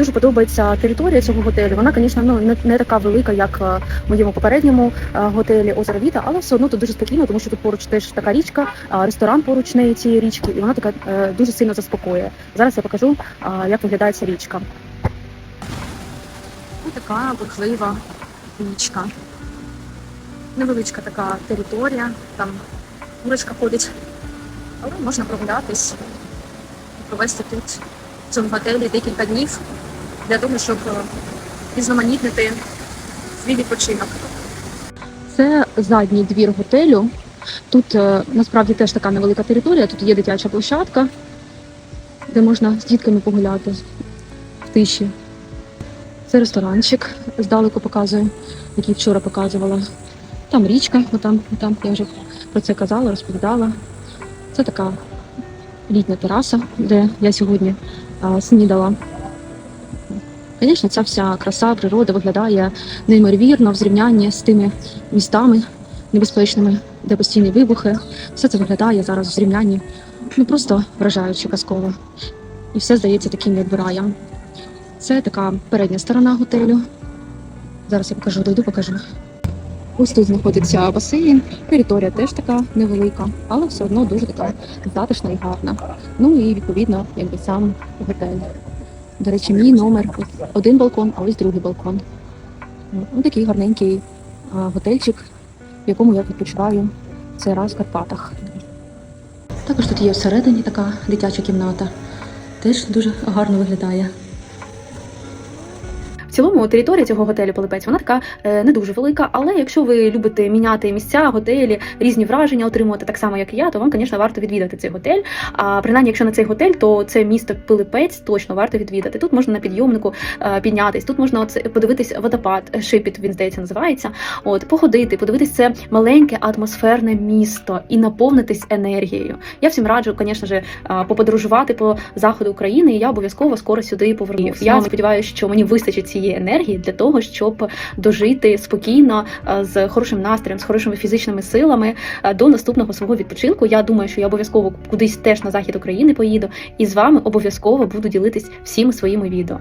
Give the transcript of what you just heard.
Дуже подобається територія цього готелю. Вона, звісно, ну не, не така велика, як е, в моєму попередньому е, готелі Озеро Віта, але все одно тут дуже спокійно, тому що тут поруч теж така річка, ресторан поруч неї цієї річки, і вона така е, дуже сильно заспокоює. Зараз я покажу, е, як виглядає ця річка. Ось така бурхлива річка. Невеличка така територія, там курочка ходить, але можна прогулятись провести тут в цьому готелі декілька днів для того, щоб е, різноманітнити свій відпочинок. Це задній двір готелю. Тут е, насправді теж така невелика територія. Тут є дитяча площадка, де можна з дітками погуляти в тиші. Це ресторанчик здалеку показує, який вчора показувала. Там річка, отам, отам, я вже про це казала, розповідала. Це така літня тераса, де я сьогодні а, снідала. Звісно, ця вся краса природи виглядає неймовірно в зрівнянні з тими містами небезпечними, де постійні вибухи. Все це виглядає зараз в зрівнянні ну просто вражаюче казково. І все здається таким якби раєм. Це така передня сторона готелю. Зараз я покажу, дойду, покажу. Ось тут знаходиться басейн. Територія теж така невелика, але все одно дуже така затишна і гарна. Ну і відповідно, якби сам готель. До речі, мій номер один балкон, а ось другий балкон. Ось такий гарненький готельчик, в якому я відпочиваю цей раз в Карпатах. Також тут є всередині така дитяча кімната. Теж дуже гарно виглядає. В цілому територія цього готелю Полипець вона така е, не дуже велика, але якщо ви любите міняти місця, готелі, різні враження отримувати так само, як і я, то вам, звісно, варто відвідати цей готель. А принаймні, якщо на цей готель, то це місто Пилипець точно варто відвідати. Тут можна на підйомнику е, піднятись, тут можна подивитись водопад, е, шипіт він здається називається. От походити, подивитись це маленьке атмосферне місто і наповнитись енергією. Я всім раджу, звісно ж, поподорожувати по заходу України. І я обов'язково скоро сюди повернусь. Я сподіваюся, що мені вистачить цієї енергії для того, щоб дожити спокійно е, з хорошим настроєм, з хорошими фізичними силами е, до наступного свого відпочинку. Я думаю, що я обов'язково кудись теж на захід України поїду, і з вами обов'язково буду ділитись всіми своїми відео.